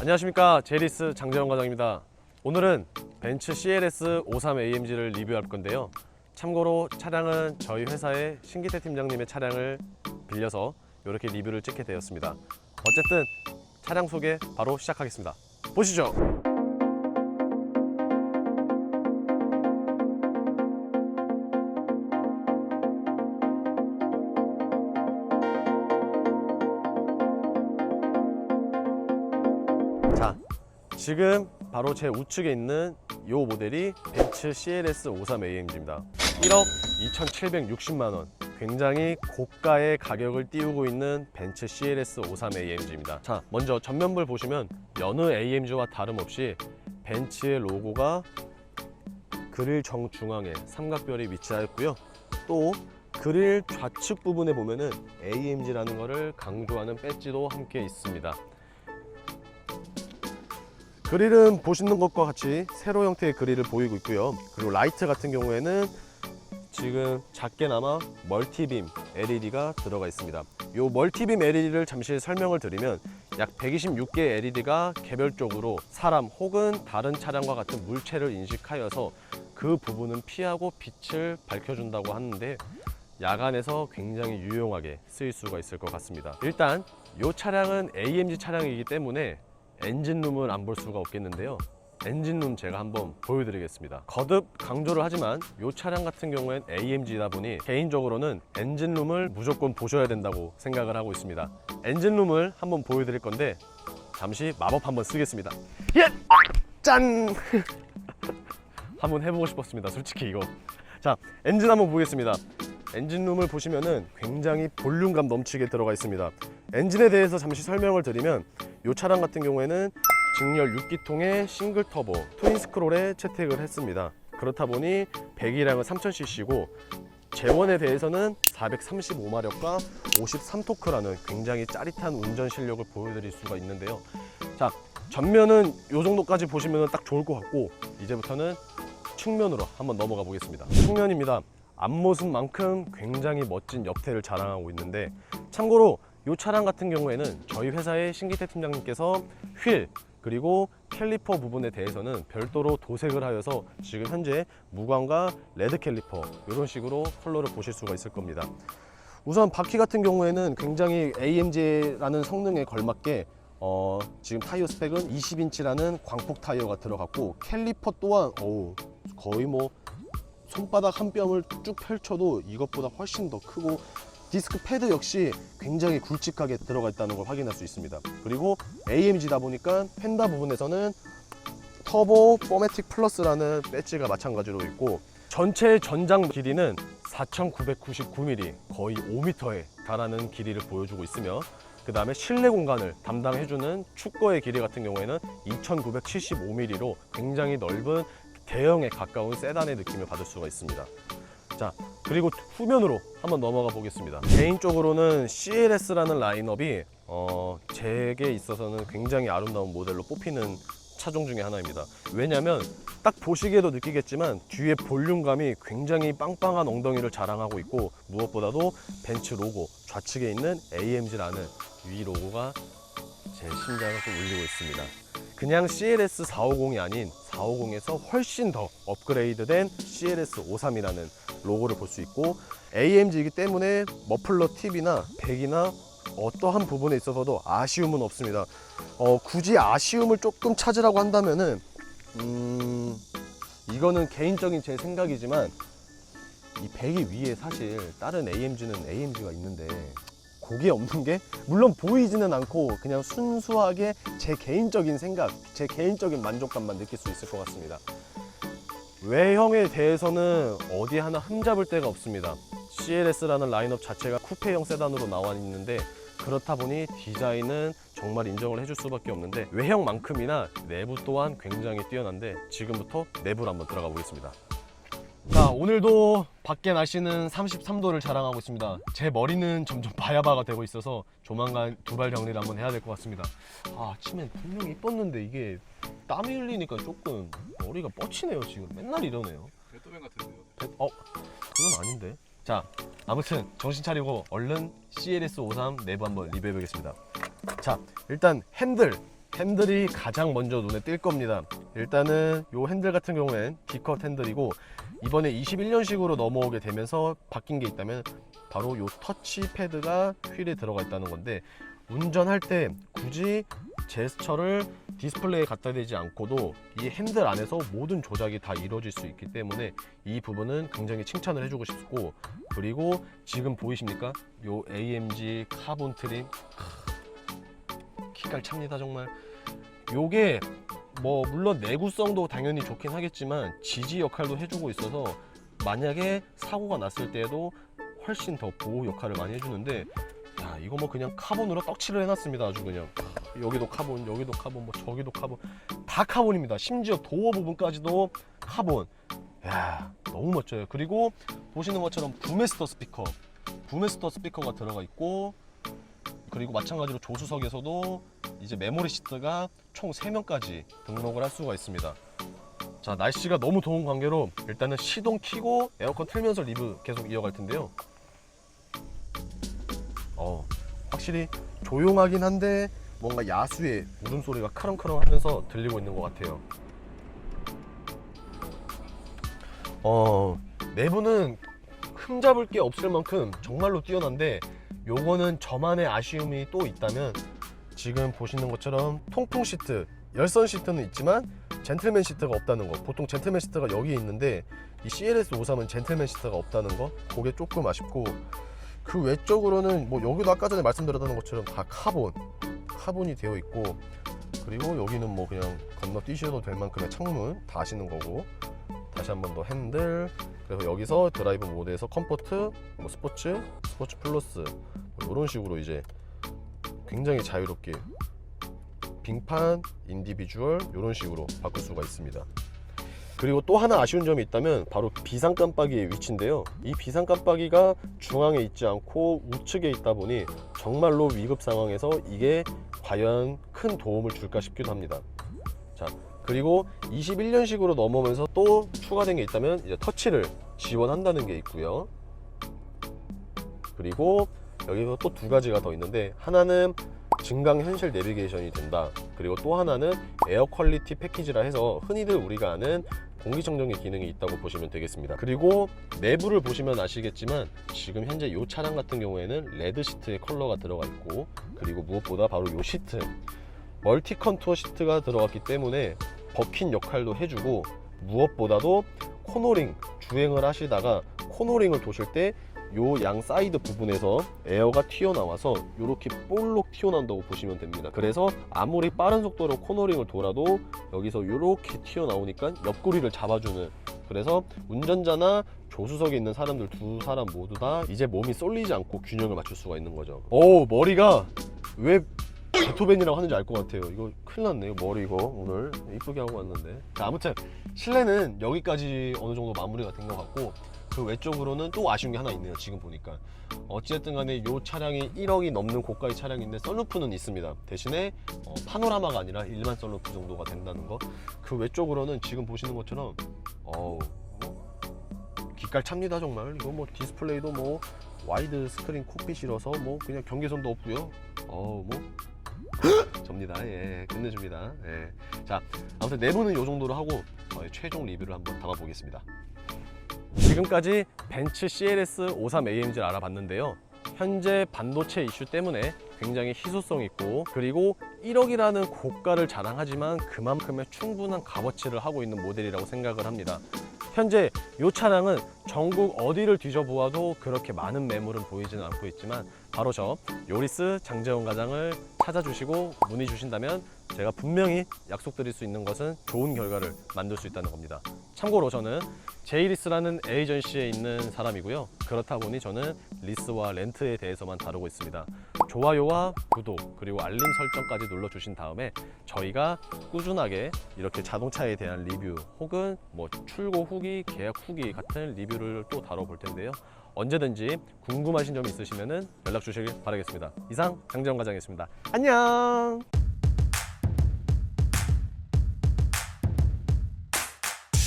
안녕하십니까. 제리스 장재원 과장입니다. 오늘은 벤츠 CLS 53AMG를 리뷰할 건데요. 참고로 차량은 저희 회사의 신기태 팀장님의 차량을 빌려서 이렇게 리뷰를 찍게 되었습니다. 어쨌든 차량 소개 바로 시작하겠습니다. 보시죠 지금 바로 제 우측에 있는 이 모델이 벤츠 CLS 53AMG입니다. 1억 2,760만 원. 굉장히 고가의 가격을 띄우고 있는 벤츠 CLS 53AMG입니다. 자, 먼저 전면부를 보시면 여느 AMG와 다름없이 벤츠의 로고가 그릴 정중앙에 삼각별이 위치하였고요. 또 그릴 좌측 부분에 보면은 AMG라는 것을 강조하는 배지도 함께 있습니다. 그릴은 보시는 것과 같이 세로 형태의 그릴을 보이고 있고요. 그리고 라이트 같은 경우에는 지금 작게나마 멀티빔 LED가 들어가 있습니다. 이 멀티빔 LED를 잠시 설명을 드리면 약 126개 LED가 개별적으로 사람 혹은 다른 차량과 같은 물체를 인식하여서 그 부분은 피하고 빛을 밝혀준다고 하는데 야간에서 굉장히 유용하게 쓰일 수가 있을 것 같습니다. 일단 이 차량은 AMG 차량이기 때문에 엔진룸을 안볼 수가 없겠는데요. 엔진룸 제가 한번 보여드리겠습니다. 거듭 강조를 하지만 이 차량 같은 경우엔 AMG다 보니 개인적으로는 엔진룸을 무조건 보셔야 된다고 생각을 하고 있습니다. 엔진룸을 한번 보여드릴 건데 잠시 마법 한번 쓰겠습니다. 예! 짠! 한번 해보고 싶었습니다. 솔직히 이거. 자, 엔진 한번 보겠습니다. 엔진룸을 보시면은 굉장히 볼륨감 넘치게 들어가 있습니다. 엔진에 대해서 잠시 설명을 드리면 이 차량 같은 경우에는 직렬 6기통의 싱글 터보 트윈 스크롤에 채택을 했습니다. 그렇다 보니 배기량은 3000cc고 재원에 대해서는 435마력과 53토크라는 굉장히 짜릿한 운전 실력을 보여드릴 수가 있는데요. 자, 전면은 이 정도까지 보시면 딱 좋을 것 같고 이제부터는 측면으로 한번 넘어가 보겠습니다. 측면입니다. 앞모습만큼 굉장히 멋진 옆태를 자랑하고 있는데 참고로 이 차량 같은 경우에는 저희 회사의 신기태 팀장님께서 휠 그리고 캘리퍼 부분에 대해서는 별도로 도색을 하여서 지금 현재 무광과 레드 캘리퍼 이런 식으로 컬러를 보실 수가 있을 겁니다. 우선 바퀴 같은 경우에는 굉장히 AMG라는 성능에 걸맞게 어, 지금 타이어 스펙은 20인치라는 광폭 타이어가 들어갔고 캘리퍼 또한 어우, 거의 뭐 손바닥 한 뼘을 쭉 펼쳐도 이것보다 훨씬 더 크고 디스크 패드 역시 굉장히 굵직하게 들어가 있다는 걸 확인할 수 있습니다. 그리고 AMG다 보니까 펜다 부분에서는 터보 포매틱 플러스라는 배지가 마찬가지로 있고 전체 전장 길이는 4,999mm 거의 5m에 달하는 길이를 보여주고 있으며 그 다음에 실내 공간을 담당해주는 축거의 길이 같은 경우에는 2,975mm로 굉장히 넓은 대형에 가까운 세단의 느낌을 받을 수가 있습니다. 자 그리고 후면으로 한번 넘어가 보겠습니다. 개인적으로는 CLS라는 라인업이 어, 제게 있어서는 굉장히 아름다운 모델로 뽑히는 차종 중에 하나입니다. 왜냐하면 딱 보시기에도 느끼겠지만 뒤에 볼륨감이 굉장히 빵빵한 엉덩이를 자랑하고 있고 무엇보다도 벤츠 로고 좌측에 있는 AMG라는 위 로고가 제 심장을 좀 울리고 있습니다. 그냥 CLS 450이 아닌 450에서 훨씬 더 업그레이드된 CLS 53이라는 로고를 볼 수 있고 AMG이기 때문에 머플러 팁이나 백이나 어떠한 부분에 있어서도 아쉬움은 없습니다. 어, 굳이 아쉬움을 조금 찾으라고 한다면은 음, 이거는 개인적인 제 생각이지만 이 배기 위에 사실 다른 AMG는 AMG가 있는데 그게 없는 게 물론 보이지는 않고 그냥 순수하게 제 개인적인 생각, 제 개인적인 만족감만 느낄 수 있을 것 같습니다. 외형에 대해서는 어디 하나 흠잡을 데가 없습니다. CLS라는 라인업 자체가 쿠페형 세단으로 나와 있는데 그렇다 보니 디자인은 정말 인정을 해줄 수밖에 없는데 외형만큼이나 내부 또한 굉장히 뛰어난데 지금부터 내부로 한번 들어가 보겠습니다. 자 오늘도 밖에 날씨는 33도를 자랑하고 있습니다. 제 머리는 점점 바야바가 되고 있어서 조만간 두발 정리를 한번 해야 될 것 같습니다. 아 아침엔 분명히 이뻤는데 이게 땀이 흘리니까 조금 머리가 뻗치네요 지금. 맨날 이러네요. 배트맨 같은데요. 배- 어? 그건 아닌데. 자 아무튼 정신 차리고 얼른 CLS 53 내부 한번 리뷰해 보겠습니다. 자 일단 핸들. 핸들이 가장 먼저 눈에 띌 겁니다. 일단은 이 핸들 같은 경우엔 D컷 핸들이고 이번에 21년식으로 넘어오게 되면서 바뀐 게 있다면 바로 이 터치 패드가 휠에 들어가 있다는 건데 운전할 때 굳이 제스처를 디스플레이에 갖다 대지 않고도 이 핸들 안에서 모든 조작이 다 이루어질 수 있기 때문에 이 부분은 굉장히 칭찬을 해주고 싶고 그리고 지금 보이십니까? 요 AMG 카본 트림 기깔 찹니다 정말 요게 뭐 물론 내구성도 당연히 좋긴 하겠지만 지지 역할도 해주고 있어서 만약에 사고가 났을 때에도 훨씬 더 보호 역할을 많이 해주는데 야 이거 뭐 그냥 카본으로 떡칠을 해놨습니다 아주 그냥. 여기도 카본 여기도 카본 뭐 저기도 카본. 다 카본입니다. 심지어 도어 부분까지도 카본. 야 너무 멋져요. 그리고 보시는 것처럼 부메스터 스피커. 부메스터 스피커가 들어가 있고 그리고 마찬가지로 조수석에서도 이제 메모리 시트가 총 3명까지 등록을 할 수가 있습니다. 자 날씨가 너무 더운 관계로 일단은 시동 키고 에어컨 틀면서 리뷰 계속 이어갈 텐데요. 어 확실히 조용하긴 한데 뭔가 야수의 울음소리가 카렁카렁 하면서 들리고 있는 것 같아요. 어 내부는 흠잡을 게 없을 만큼 정말로 뛰어난데 요거는 저만의 아쉬움이 또 있다면 지금 보시는 것처럼 통풍 시트 열선 시트는 있지만 젠틀맨 시트가 없다는 거 보통 젠틀맨 시트가 여기 있는데 이 CLS 53은 젠틀맨 시트가 없다는 거 그게 조금 아쉽고 그 외적으로는 뭐 여기도 아까 전에 말씀드렸던 것처럼 다 카본 카본이 되어 있고 그리고 여기는 뭐 그냥 건너 뛰셔도 될 만큼의 창문 다 하시는 거고 다시 한 번 더 핸들 그래서 여기서 드라이브 모드에서 컴포트 뭐 스포츠 스포츠 플러스 뭐 이런 식으로 이제 굉장히 자유롭게 빙판 인디비주얼 이런 식으로 바꿀 수가 있습니다. 그리고 또 하나 아쉬운 점이 있다면 바로 비상 깜빡이의 위치인데요. 이 비상 깜빡이가 중앙에 있지 않고 우측에 있다 보니 정말로 위급 상황에서 이게 과연 큰 도움을 줄까 싶기도 합니다. 자 그리고 21년식으로 넘어오면서 또 추가된 게 있다면 이제 터치를 지원한다는 게 있고요. 그리고 여기서 또 두 가지가 더 있는데 하나는 증강 현실 내비게이션이 된다. 그리고 또 하나는 에어 퀄리티 패키지라 해서 흔히들 우리가 아는 공기청정기 기능이 있다고 보시면 되겠습니다. 그리고 내부를 보시면 아시겠지만 지금 현재 이 차량 같은 경우에는 레드 시트의 컬러가 들어가 있고 그리고 무엇보다 바로 이 시트 멀티 컨투어 시트가 들어갔기 때문에 버킨 역할도 해주고 무엇보다도 코너링 주행을 하시다가 코너링을 도실 때 요 양 사이드 부분에서 에어가 튀어나와서 이렇게 볼록 튀어나온다고 보시면 됩니다. 그래서 아무리 빠른 속도로 코너링을 돌아도 여기서 이렇게 튀어나오니까 옆구리를 잡아주는 그래서 운전자나 조수석에 있는 사람들 두 사람 모두 다 이제 몸이 쏠리지 않고 균형을 맞출 수가 있는 거죠. 오 머리가 왜 베토벤이라고 하는지 알 것 같아요. 이거 큰일 났네요. 머리 이거 오늘 이쁘게 하고 왔는데. 자, 아무튼 실내는 여기까지 어느 정도 마무리가 된 것 같고 그 외쪽으로는 또 아쉬운 게 하나 있네요. 지금 보니까 어찌됐든 간에 이 차량이 1억이 넘는 고가의 차량인데 썬루프는 있습니다. 대신에 어, 파노라마가 아니라 일반 썬루프 정도가 된다는 거. 그 외쪽으로는 지금 보시는 것처럼 어우 뭐 기깔 찹니다 정말. 이거 뭐 디스플레이도 뭐 와이드 스크린 콕핏이라서 뭐 그냥 경계선도 없고요. 어우 뭐 접니다. 예, 끝내줍니다. 예. 자, 아무튼 내부는 이 정도로 하고 저의 최종 리뷰를 한번 담아보겠습니다. 지금까지 벤츠 CLS 53AMG를 알아봤는데요. 현재 반도체 이슈 때문에 굉장히 희소성 있고 그리고 1억이라는 고가를 자랑하지만 그만큼의 충분한 값어치를 하고 있는 모델이라고 생각을 합니다. 현재 이 차량은 전국 어디를 뒤져보아도 그렇게 많은 매물은 보이지는 않고 있지만 바로 저 요리스 장재원 과장을 찾아주시고 문의 주신다면 제가 분명히 약속드릴 수 있는 것은 좋은 결과를 만들 수 있다는 겁니다. 참고로 저는 제이리스라는 에이전시에 있는 사람이고요. 그렇다 보니 저는 리스와 렌트에 대해서만 다루고 있습니다. 좋아요와 구독 그리고 알림 설정까지 눌러주신 다음에 저희가 꾸준하게 이렇게 자동차에 대한 리뷰 혹은 뭐 출고 후기, 계약 후기 같은 리뷰를 또 다뤄볼 텐데요. 언제든지 궁금하신 점 있으시면 연락 주시길 바라겠습니다. 이상 강재원 과장이었습니다. 안녕!